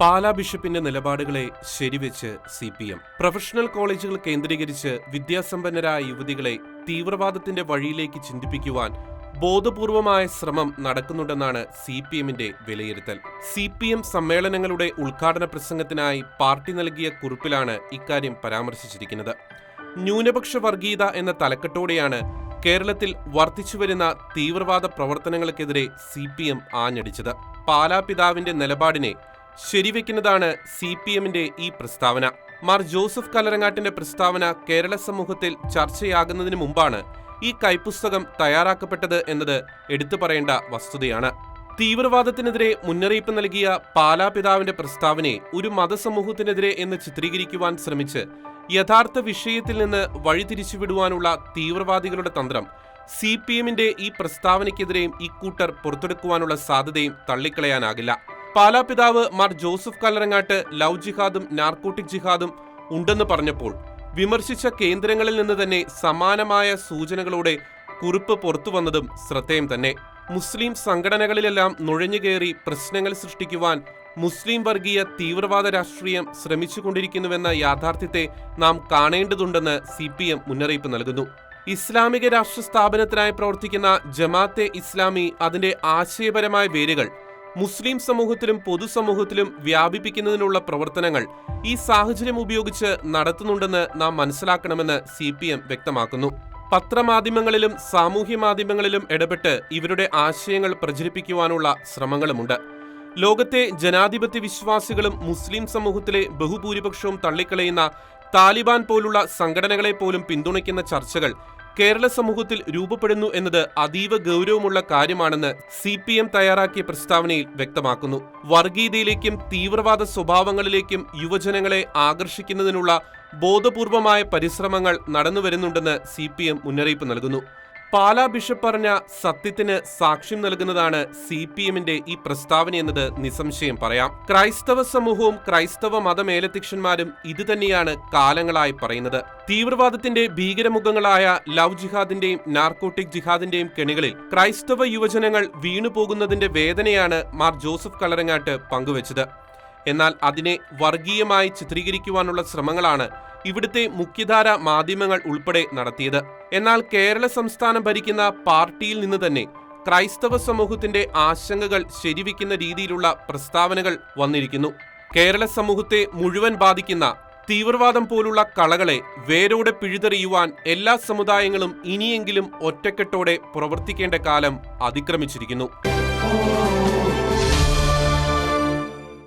പാലാ ബിഷപ്പിന്റെ നിലപാടുകളെ ശരിവെച്ച് സി പി എം. പ്രൊഫഷണൽ കോളേജുകൾ കേന്ദ്രീകരിച്ച് വിദ്യാസമ്പന്നരായ യുവതികളെ തീവ്രവാദത്തിന്റെ വഴിയിലേക്ക് ചിന്തിപ്പിക്കുവാൻ ബോധപൂർവമായ ശ്രമം നടക്കുന്നുണ്ടെന്നാണ് സി പി എമ്മിന്റെ വിലയിരുത്തൽ. സി പി എം സമ്മേളനങ്ങളുടെ ഉദ്ഘാടന പ്രസംഗത്തിനായി പാർട്ടി നൽകിയ കുറിപ്പിലാണ് ഇക്കാര്യം പരാമർശിച്ചിരിക്കുന്നത്. ന്യൂനപക്ഷ വർഗീയത എന്ന തലക്കെട്ടോടെയാണ് കേരളത്തിൽ വർദ്ധിച്ചുവരുന്ന തീവ്രവാദ പ്രവർത്തനങ്ങൾക്കെതിരെ സി പി എം ആഞ്ഞടിച്ചത്. പാലാ പിതാവിന്റെ നിലപാടിനെ ശരിവെക്കുന്നതാണ് സി പി എമ്മിന്റെ ഈ പ്രസ്താവന. മാർ ജോസഫ് കലരങ്ങാട്ടിന്റെ പ്രസ്താവന കേരള സമൂഹത്തിൽ ചർച്ചയാകുന്നതിന് മുമ്പാണ് ഈ കൈപ്പുസ്തകം തയ്യാറാക്കപ്പെട്ടത് എന്നത് എടുത്തു പറയേണ്ട വസ്തുതയാണ്. തീവ്രവാദത്തിനെതിരെ മുന്നറിയിപ്പ് നൽകിയ പാലാ പിതാവിന്റെ പ്രസ്താവനയെ ഒരു മതസമൂഹത്തിനെതിരെ എന്ന് ചിത്രീകരിക്കുവാൻ ശ്രമിച്ച് യഥാർത്ഥ വിഷയത്തിൽ നിന്ന് വഴിതിരിച്ചുവിടുവാനുള്ള തീവ്രവാദികളുടെ തന്ത്രം സി പി എമ്മിന്റെ ഈ പ്രസ്താവനയ്ക്കെതിരെയും ഇക്കൂട്ടർ പുറത്തെടുക്കുവാനുള്ള സാധ്യതയും തള്ളിക്കളയാനാകില്ല. പാലാ പിതാവ് മാർ ജോസഫ് കല്ലറങ്ങാട്ട് ലവ് ജിഹാദും നാർക്കോട്ടിക് ജിഹാദും ഉണ്ടെന്ന് പറഞ്ഞപ്പോൾ വിമർശിച്ച കേന്ദ്രങ്ങളിൽ നിന്ന് തന്നെ സമാനമായ സൂചനകളോടെ കുറിപ്പ് പുറത്തു വന്നതും ശ്രദ്ധേയം തന്നെ. മുസ്ലിം സംഘടനകളിലെല്ലാം നുഴഞ്ഞുകയറി പ്രശ്നങ്ങൾ സൃഷ്ടിക്കുവാൻ മുസ്ലിം വർഗീയ തീവ്രവാദ രാഷ്ട്രീയം ശ്രമിച്ചുകൊണ്ടിരിക്കുന്നുവെന്ന യാഥാർത്ഥ്യത്തെ നാം കാണേണ്ടതുണ്ടെന്ന് സി പി എം മുന്നറിയിപ്പ് നൽകുന്നു. ഇസ്ലാമിക രാഷ്ട്ര സ്ഥാപനത്തിനായി പ്രവർത്തിക്കുന്ന ജമാഅത്തെ ഇസ്ലാമി അതിന്റെ ആശയപരമായ വേരുകൾ മുസ്ലിം സമൂഹത്തിലും പൊതുസമൂഹത്തിലും വ്യാപിപ്പിക്കുന്നതിനുള്ള പ്രവർത്തനങ്ങൾ ഈ സാഹചര്യം ഉപയോഗിച്ച് നടത്തുന്നുണ്ടെന്ന് നാം മനസ്സിലാക്കണമെന്ന് സി പി എം വ്യക്തമാക്കുന്നു. പത്രമാധ്യമങ്ങളിലും സാമൂഹ്യ മാധ്യമങ്ങളിലും ഇടപെട്ട് ഇവരുടെ ആശയങ്ങൾ പ്രചരിപ്പിക്കുവാനുള്ള ശ്രമങ്ങളുമുണ്ട്. ലോകത്തെ ജനാധിപത്യ വിശ്വാസികളും മുസ്ലിം സമൂഹത്തിലെ ബഹുഭൂരിപക്ഷവും തള്ളിക്കളയുന്ന താലിബാൻ പോലുള്ള സംഘടനകളെ പോലും പിന്തുണയ്ക്കുന്ന ചർച്ചകൾ കേരള സമൂഹത്തിൽ രൂപപ്പെടുന്നു എന്നത് അതീവ ഗൗരവമുള്ള കാര്യമാണെന്ന് സി പി എം തയ്യാറാക്കിയ പ്രസ്താവനയിൽ വ്യക്തമാക്കുന്നു. വർഗീയതയിലേക്കും തീവ്രവാദ സ്വഭാവങ്ങളിലേക്കും യുവജനങ്ങളെ ആകർഷിക്കുന്നതിനുള്ള ബോധപൂർവമായ പരിശ്രമങ്ങൾ നടന്നുവരുന്നുണ്ടെന്ന് സി പി എം മുന്നറിയിപ്പ് നൽകുന്നു. പാലാ ബിഷപ്പ് പറഞ്ഞ സത്യത്തിന് സാക്ഷ്യം നൽകുന്നതാണ് സി പി എമ്മിന്റെ ഈ പ്രസ്താവന എന്നത് നിസ്സംശയം പറയാം. ക്രൈസ്തവ സമൂഹവും ക്രൈസ്തവ മതമേലധ്യക്ഷന്മാരും ഇതുതന്നെയാണ് കാലങ്ങളായി പറയുന്നത്. തീവ്രവാദത്തിന്റെ ഭീകരമുഖങ്ങളായ ലവ് ജിഹാദിന്റെയും നാർക്കോട്ടിക് ജിഹാദിന്റെയും കെണികളിൽ ക്രൈസ്തവ യുവജനങ്ങൾ വീണുപോകുന്നതിന്റെ വേദനയാണ് മാർ ജോസഫ് കളരങ്ങാട്ട് പങ്കുവച്ചത്. എന്നാൽ അതിനെ വർഗീയമായി ചിത്രീകരിക്കുവാനുള്ള ശ്രമങ്ങളാണ് ഇവിടുത്തെ മുഖ്യധാര മാധ്യമങ്ങൾ ഉൾപ്പെടെ നടത്തിയത്. എന്നാൽ കേരള സംസ്ഥാനം ഭരിക്കുന്ന പാർട്ടിയിൽ നിന്ന് തന്നെ ക്രൈസ്തവ സമൂഹത്തിന്റെ ആശങ്കകൾ ശരിവെക്കുന്ന രീതിയിലുള്ള പ്രസ്താവനകൾ വന്നിരിക്കുന്നു. കേരള സമൂഹത്തെ മുഴുവൻ ബാധിക്കുന്ന തീവ്രവാദം പോലുള്ള കളകളെ വേരോടെ പിഴുതെറിയുവാൻ എല്ലാ സമുദായങ്ങളും ഇനിയെങ്കിലും ഒറ്റക്കെട്ടോടെ പ്രവർത്തിക്കേണ്ട കാലം അതിക്രമിച്ചിരിക്കുന്നു.